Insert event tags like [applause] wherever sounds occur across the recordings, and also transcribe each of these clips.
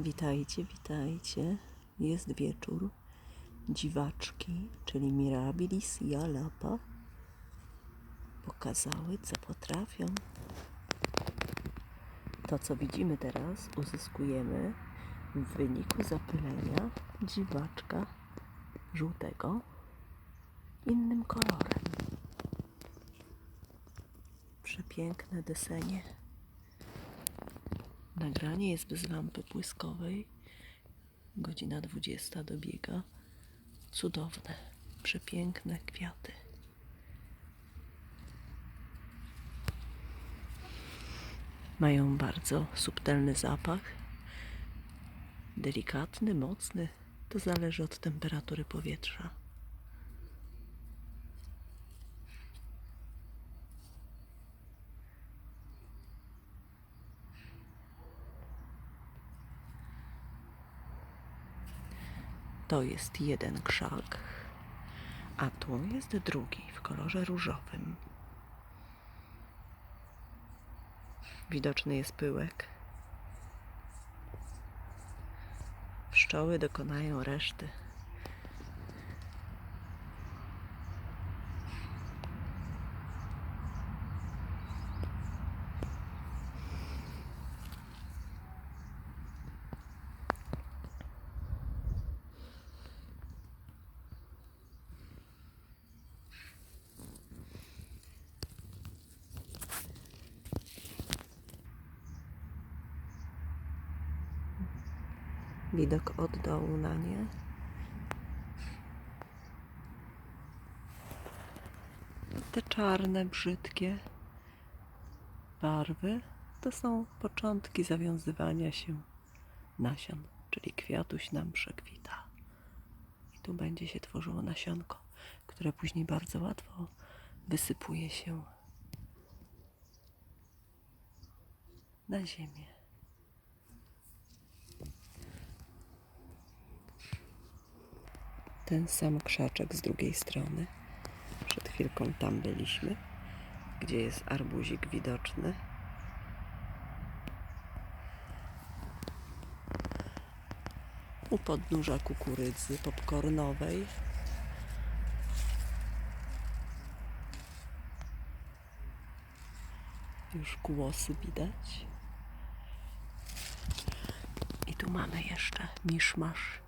Witajcie, witajcie. Jest wieczór. Dziwaczki, czyli Mirabilis i Alapa, pokazały, co potrafią. To, co widzimy teraz, uzyskujemy w wyniku zapylenia dziwaczka żółtego innym kolorem. Przepiękne desenie. Nagranie jest bez lampy błyskowej. Godzina 20 dobiega. Cudowne, przepiękne kwiaty. Mają bardzo subtelny zapach. Delikatny, mocny. To zależy od temperatury powietrza. To jest jeden krzak, a tu jest drugi w kolorze różowym. Widoczny jest pyłek. Pszczoły dokonają reszty. Widok od dołu na nie. Te czarne, brzydkie barwy to są początki zawiązywania się nasion, czyli kwiatuś nam przekwita. I tu będzie się tworzyło nasionko, które później bardzo łatwo wysypuje się na ziemię. Ten sam krzaczek z drugiej strony. Przed chwilką tam byliśmy, gdzie jest arbuzik widoczny. U podnóża kukurydzy popcornowej. Już głosy widać. I tu mamy jeszcze miszmasz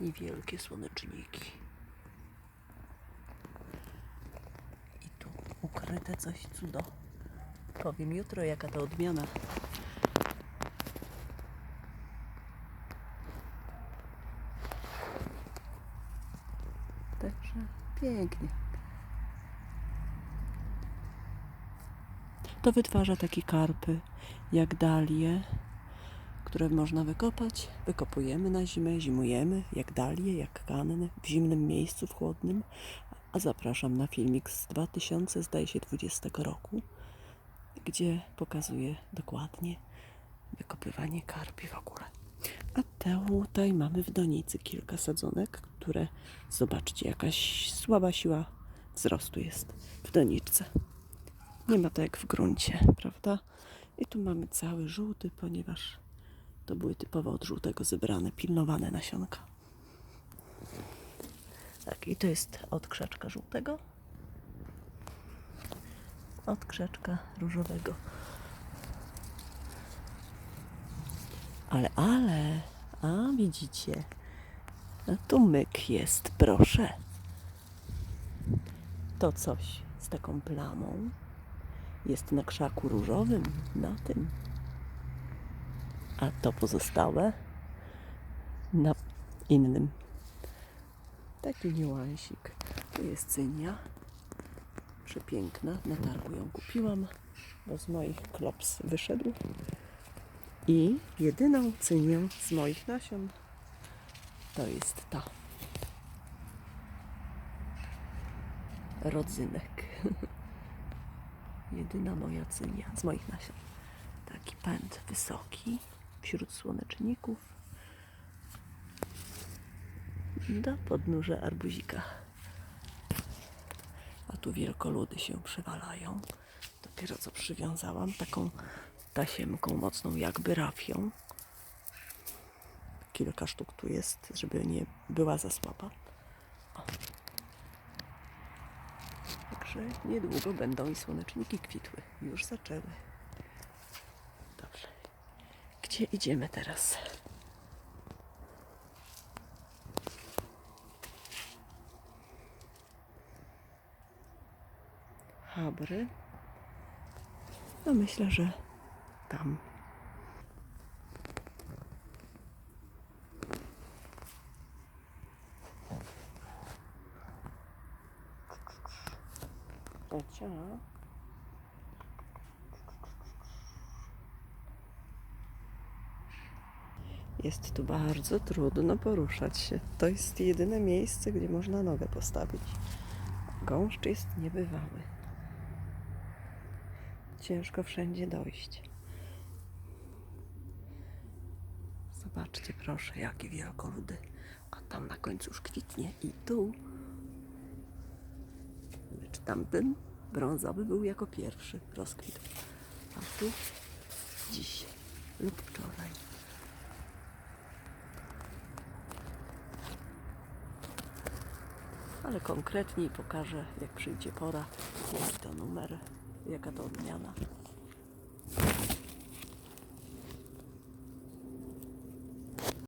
i wielkie słoneczniki. I tu ukryte coś cudo. Powiem jutro, jaka to odmiana. Także pięknie. To wytwarza takie karpy jak dalie które można wykopać. Wykopujemy na zimę, zimujemy, jak dalie, jak kanny, w zimnym miejscu, w chłodnym. A zapraszam na filmik z 2000, zdaje się, 20 roku, gdzie pokazuję dokładnie wykopywanie karpi w ogóle. A tutaj mamy w donicy kilka sadzonek, które, zobaczcie, jakaś słaba siła wzrostu jest w doniczce. Nie ma to jak w gruncie, prawda? I tu mamy cały żółty, ponieważ to były typowo od żółtego zebrane, pilnowane nasionka. Tak, i to jest od krzaczka żółtego. Od krzaczka różowego. Ale, ale, a widzicie, a tu myk jest, proszę. To coś z taką plamą jest na krzaku różowym, na tym a to pozostałe na innym. Taki niuansik. Tu jest cynia. Przepiękna. Na targu ją kupiłam, bo z moich klops wyszedł. I jedyną cynią z moich nasion to jest ta. Rodzynek. [laughs] Jedyna moja cynia z moich nasion. Taki pęd wysoki wśród słoneczników. Do podnóża arbuzika. A tu wielkoludy się przywalają. Dopiero co przywiązałam taką tasiemką mocną, jakby rafią. Kilka sztuk tu jest, żeby nie była za słaba. O. Także niedługo będą i słoneczniki kwitły. Już zaczęły. Gdzie idziemy teraz? Habry. No myślę, że tam. Ecia. Jest tu bardzo trudno poruszać się. To jest jedyne miejsce, gdzie można nogę postawić. Gąszcz jest niebywały. Ciężko wszędzie dojść. Zobaczcie proszę, jakie wielkoludy. A tam na końcu już kwitnie i tu. Lecz tamten brązowy był jako pierwszy rozkwitł. A tu dziś lub wczoraj. Ale konkretniej pokażę, jak przyjdzie pora, jaki to numer, jaka to odmiana.